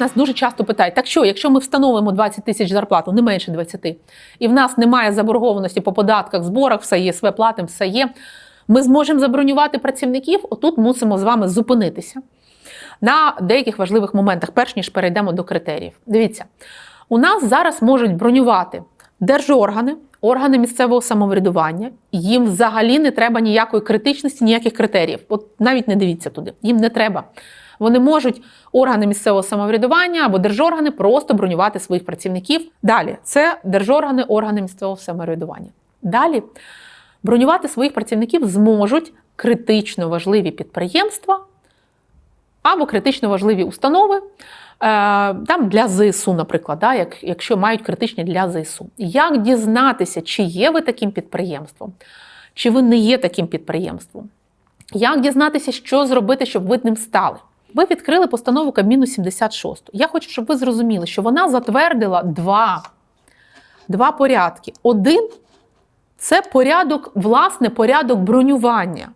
Нас дуже часто питають: так що, якщо ми встановимо 20 тисяч зарплату, не менше 20, і в нас немає заборгованості по податках, зборах, все є, СВ платимо, все є. Ми зможемо забронювати працівників. Отут мусимо з вами зупинитися на деяких важливих моментах, перш ніж перейдемо до критеріїв. Дивіться, у нас зараз можуть бронювати держоргани, органи місцевого самоврядування. Їм взагалі не треба ніякої критичності, ніяких критеріїв. От навіть не дивіться туди. Їм не треба. Вони можуть органи місцевого самоврядування або держоргани просто бронювати своїх працівників. Далі це держоргани, органи місцевого самоврядування. Далі бронювати своїх працівників зможуть критично важливі підприємства або критично важливі установи. е, Там для ЗСУ, наприклад, да, як, якщо мають критичні для ЗСУ. Як дізнатися, чи є ви таким підприємством, чи ви не є таким підприємством? Як дізнатися, що зробити, щоб ви ним стали? Ви відкрили постанову Кабміну 76. Я хочу, щоб ви зрозуміли, що вона затвердила два, два порядки. Один це порядок, власне, порядок бронювання.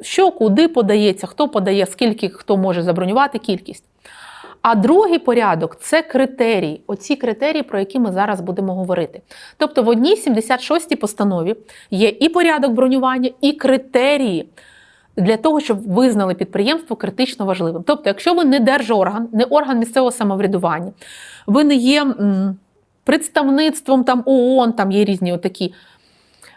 Що куди подається, хто подає, скільки хто може забронювати, кількість. А другий порядок це критерії. Оці критерії, про які ми зараз будемо говорити. Тобто в одній 76-й постанові є і порядок бронювання, і критерії для того, щоб визнали підприємство критично важливим. Тобто, якщо ви не держорган, не орган місцевого самоврядування, ви не є представництвом там ООН, там є різні отакі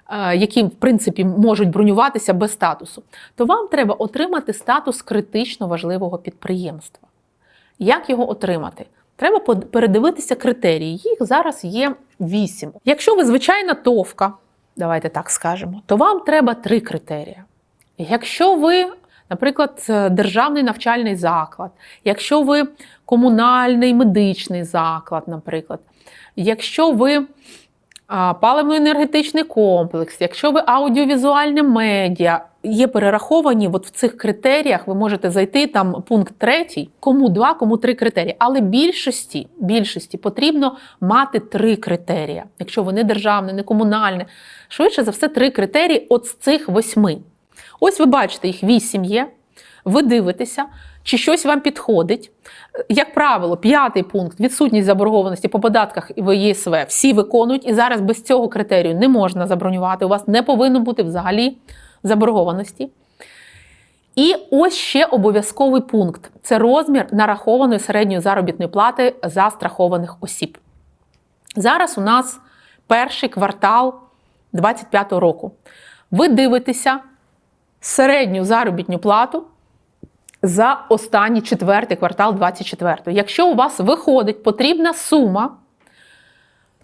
е, які в принципі можуть бронюватися без статусу, то вам треба отримати статус критично важливого підприємства. Як його отримати? Треба передивитися критерії. Їх зараз є вісім. Якщо ви звичайна товка, давайте так скажемо, то вам треба три критерії. Якщо ви, наприклад, е, державний навчальний заклад, якщо ви комунальний медичний заклад, наприклад, якщо ви а, паливно-енергетичний комплекс, якщо ви аудіовізуальне медіа, є перераховані от в цих критеріях, ви можете зайти там пункт третій, кому два, кому три критерії. Але більшості, більшості потрібно мати три критерії. Якщо ви не державне, не комунальне, швидше за все, три критерії от з цих восьми. Ось ви бачите, їх вісім є. Ви дивитеся, чи щось вам підходить. Як правило, п'ятий пункт відсутність заборгованості по податках в ЄСВ всі виконують, і зараз без цього критерію не можна забронювати. У вас не повинно бути взагалі заборгованості. І ось ще обов'язковий пункт: це розмір нарахованої середньої заробітної плати застрахованих осіб. Зараз у нас перший квартал 2025 року. Ви дивитеся середню заробітну плату за останній четвертий квартал 24. Якщо у вас виходить потрібна сума,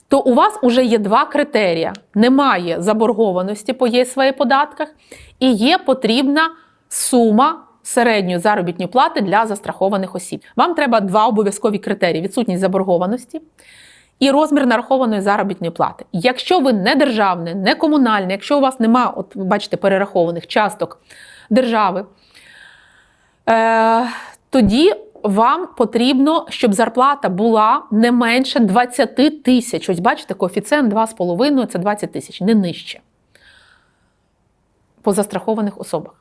то у вас вже є два критерії: немає заборгованості по ЄСВ податках, і є потрібна сума середньої заробітної плати для застрахованих осіб. Вам треба два обов'язкові критерії: відсутність заборгованості. І розмір нарахованої заробітної плати. Якщо ви не державне, не комунальне, якщо у вас нема, от бачите, перерахованих часток держави, е, тоді вам потрібно, щоб зарплата була не менше 20 тисяч. Ось бачите, коефіцієнт 2,5 це 20 тисяч, не нижче. По застрахованих особах.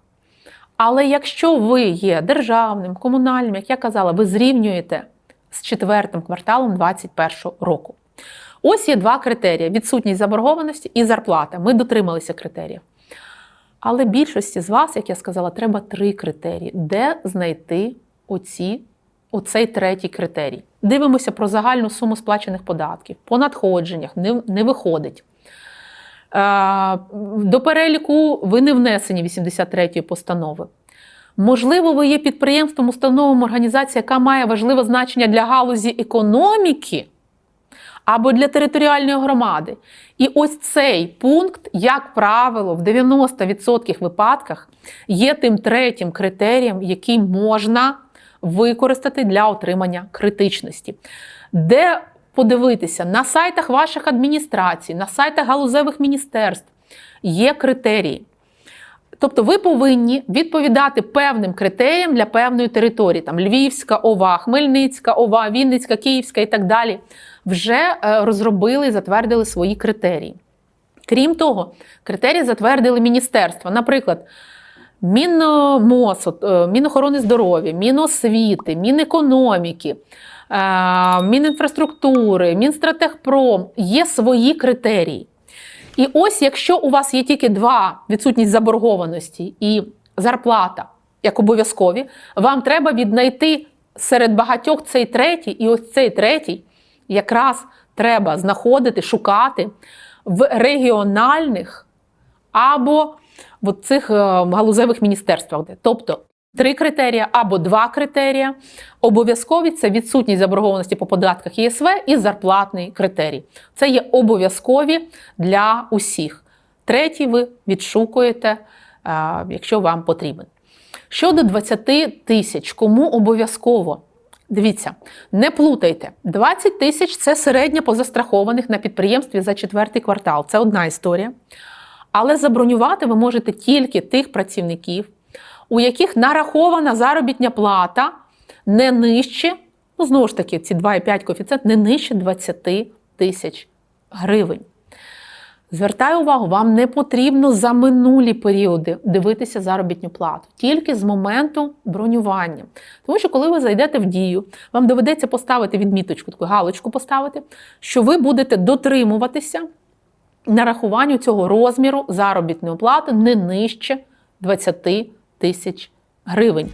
Але якщо ви є державним, комунальним, як я казала, ви зрівнюєте з четвертим кварталом 2021 року. Ось є два критерії: відсутність заборгованості і зарплата. Ми дотрималися критеріїв. Але більшості з вас, як я сказала, треба три критерії. Де знайти оці, оцей третій критерій? Дивимося про загальну суму сплачених податків. По надходженнях не, не виходить. Е, До переліку ви не внесені 83-ї постанови. Можливо, ви є підприємством, установом організації, яка має важливе значення для галузі економіки або для територіальної громади. І ось цей пункт, як правило, в 90% випадках є тим третім критерієм, який можна використати для отримання критичності. Де подивитися на сайтах ваших адміністрацій, на сайтах галузевих міністерств є критерії. Тобто ви повинні відповідати певним критеріям для певної території, там Львівська ова, Хмельницька ова, Вінницька, Київська і так далі, вже е, розробили і затвердили свої критерії. Крім того, критерії затвердили міністерства. Наприклад, Мінмос, е, Мінохорони здоров'я, Міносвіти, Мінекономіки, е, Мінінфраструктури, Мінстратегпром є свої критерії. І ось, якщо у вас є тільки два відсутність заборгованості і зарплата як обов'язкові, вам треба віднайти серед багатьох цей третій, і ось цей третій якраз треба знаходити, шукати в регіональних або в цих е, галузевих міністерствах. Тобто три критерії або два критерії. Обов'язкові це відсутність заборгованості по податках ЄСВ і зарплатний критерій. Це є обов'язкові для усіх. Третій ви відшукуєте, е, якщо вам потрібен. Щодо 20 тисяч, кому обов'язково? Дивіться, не плутайте. 20 тисяч це середня по застрахованих на підприємстві за четвертий квартал. Це одна історія. Але забронювати ви можете тільки тих працівників, у яких нарахована заробітня плата не нижче, ну знову ж таки, ці 2,5 коефіцієнт не нижче 20 тисяч гривень. Звертаю увагу, вам не потрібно за минулі періоди дивитися заробітну плату, тільки з моменту бронювання. Тому що, коли ви зайдете в дію, вам доведеться поставити відміточку, таку галочку поставити, що ви будете дотримуватися нарахуванню цього розміру заробітної плати не нижче 20 тисяч гривень.